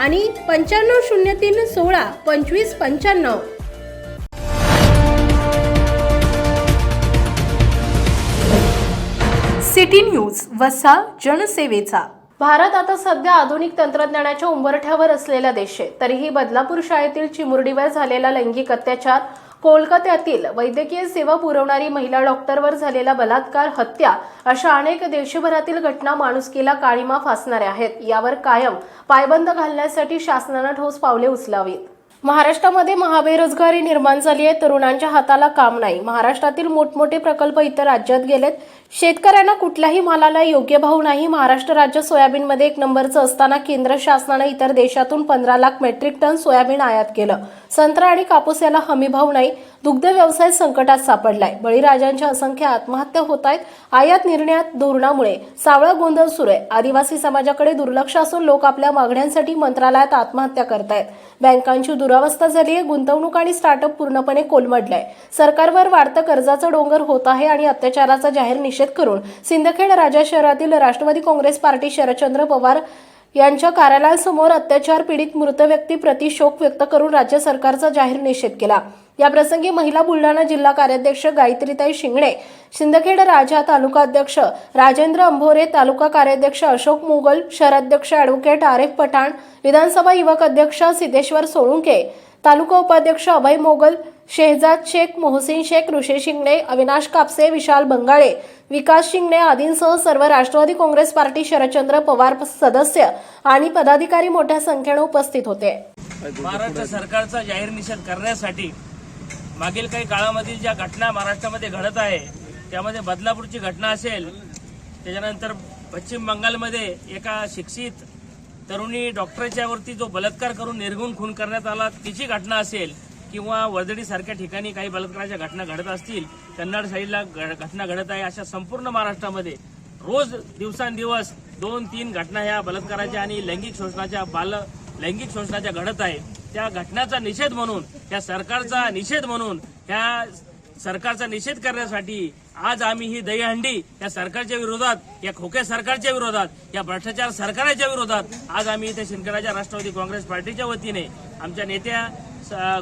आणि पंच्याण्णव शून्य तीन सोळा पंचवीस पंच्याण्णव. सिटी न्यूज वसा जनसेवेचा. भारत आता सध्या आधुनिक तंत्रज्ञानाच्या उंबरठ्यावर असलेला देश. आहे तरीही बदलापूर शाळेतील चिमुरडीवर झालेला लैंगिक अत्याचार कोलकात्यातील वैद्यकीय सेवा पुरवणारी महिला डॉक्टरवर झालेला बलात्कार हत्या अशा अनेक देशभरातील घटना माणुसकीला काळीमा फासणाऱ्या आहेत. यावर कायम पायबंद घालण्यासाठी शासनानं ठोस पावले उचलावीत. महाराष्ट्रामध्ये महाबेरोजगारी निर्माण झाली आहे. तरुणांच्या हाताला काम नाही. महाराष्ट्रातील मोठमोठे प्रकल्प इतर राज्यात गेलेत. शेतकऱ्यांना कुठल्याही मालाला योग्य भाव नाही. महाराष्ट्र राज्य सोयाबीनमध्ये एक नंबरचं असताना केंद्र शासनानं इतर देशातून पंधरा लाख मेट्रिक टन सोयाबीन आयात केलं. संत्रा आणि कापूस याला हमी भाव नाही. दुग्ध व्यवसाय संकटात सापडलाय. बळीराजांच्या असंख्य आत्महत्या होत आहेत आयात निर्णयात धोरणामुळे सावळा गोंधळ सुरू आहे. आदिवासी समाजाकडे दुर्लक्ष असून लोक आपल्या मागण्यांसाठी मंत्रालयात आत्महत्या करतायत. बँकांची दुरावस्था झाली आहे. गुंतवणूक आणि स्टार्टअप पूर्णपणे कोलमडलाय. सरकारवर वाढतं कर्जाचं डोंगर होत आहे आणि अत्याचाराचा जाहीर निषेध करून सिंदखेड राजा शहरातील राष्ट्रवादी काँग्रेस पार्टी शरदचंद्र पवार यांच्या कार्यालयासमोर अत्याचार पीडित मृत व्यक्ती प्रति शोक व्यक्त करून राज्य सरकारचा जाहीर निषेध केला. याप्रसंगी महिला बुलढाणा जिल्हा कार्याध्यक्ष गायत्रीताई शिंगणे सिंदखेड राजा तालुका अध्यक्ष राजेंद्र अंभोरे तालुका कार्याध्यक्ष अशोक मुगल शहराध्यक्ष ॲडव्होकेट आरेफ पठाण विधानसभा युवक अध्यक्ष सिद्धेश्वर सोळुंके तालुका उपाध्यक्ष अभय मोगल शेहजाद शेख मोहसिन शेख ऋषी शिंगणे अविनाश कापसे विशाल बंगाळे विकास शिंगणे आदींसह सर्व राष्ट्रवादी काँग्रेस पार्टी शरदचंद्र पवार सदस्य आणि पदाधिकारी मोठ्या संख्येने उपस्थित होते. महाराष्ट्र सरकारचा जाहीर निषेध करण्यासाठी मागील काही काळामधील ज्या घटना महाराष्ट्रामध्ये घडत आहे त्यामध्ये बदलापूरची घटना असेल त्याच्यानंतर पश्चिम बंगालमध्ये एका शिक्षित तरुणी डॉक्टरच्यावरती जो बलात्कार करून निर्गुण खून करण्यात आला तिची घटना असेल किंवा वर्दडीसारख्या ठिकाणी काही बलात्काराच्या घटना घडत असतील कन्नड साईडला घ- घटना घडत आहे अशा संपूर्ण महाराष्ट्रामध्ये रोज दिवसांदिवस दोन तीन घटना ह्या बलात्काराच्या आणि लैंगिक शोषणाच्या बाल लैंगिक शोषणाच्या घडत आहे. त्या घटनाचा निषेध म्हणून त्या सरकारचा निषेध म्हणून ह्या सरकारचा निषेध करण्यासाठी आज आम्ही ही दहीहंडी या सरकारच्या विरोधात या खोके सरकारच्या विरोधात या भ्रष्टाचार सरकारच्या विरोधात आज आम्ही इथे शिंदखेडाच्या राष्ट्रवादी काँग्रेस पार्टीच्या वतीने आमच्या नेत्या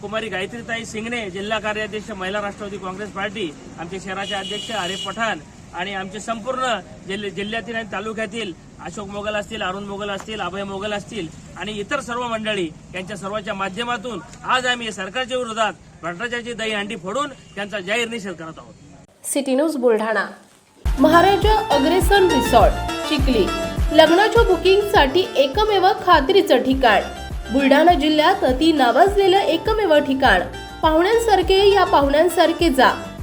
कुमारी गायत्रीताई सिंगणे जिल्हा कार्याध्यक्ष महिला राष्ट्रवादी काँग्रेस पार्टी आमचे शहराचे अध्यक्ष आरे पठाण आणि आमचे संपूर्ण जिल्ह्यातील आणि तालुक्यातील अशोक मोगल असतील अरुण मोगल असतील अभय मोगल असतील आणि इतर सर्व मंडळी यांच्या सर्वांच्या माध्यमातून आज आम्ही सरकारच्या विरोधात भ्रष्टाचाराची दहीहंडी फोडून त्यांचा जाहीर निषेध करत आहोत. City news Buldhana. Maharaja Agrasen resort Chikhli. लग्नाच्या बुकिंगसाठी एकमेव खात्रीचं ठिकाण. बुलढाणा जिल्ह्यात अति नावाजलेलं एकमेव ठिकाण. पाहुण्यांसारखे या पाहुण्यांसारखे जा.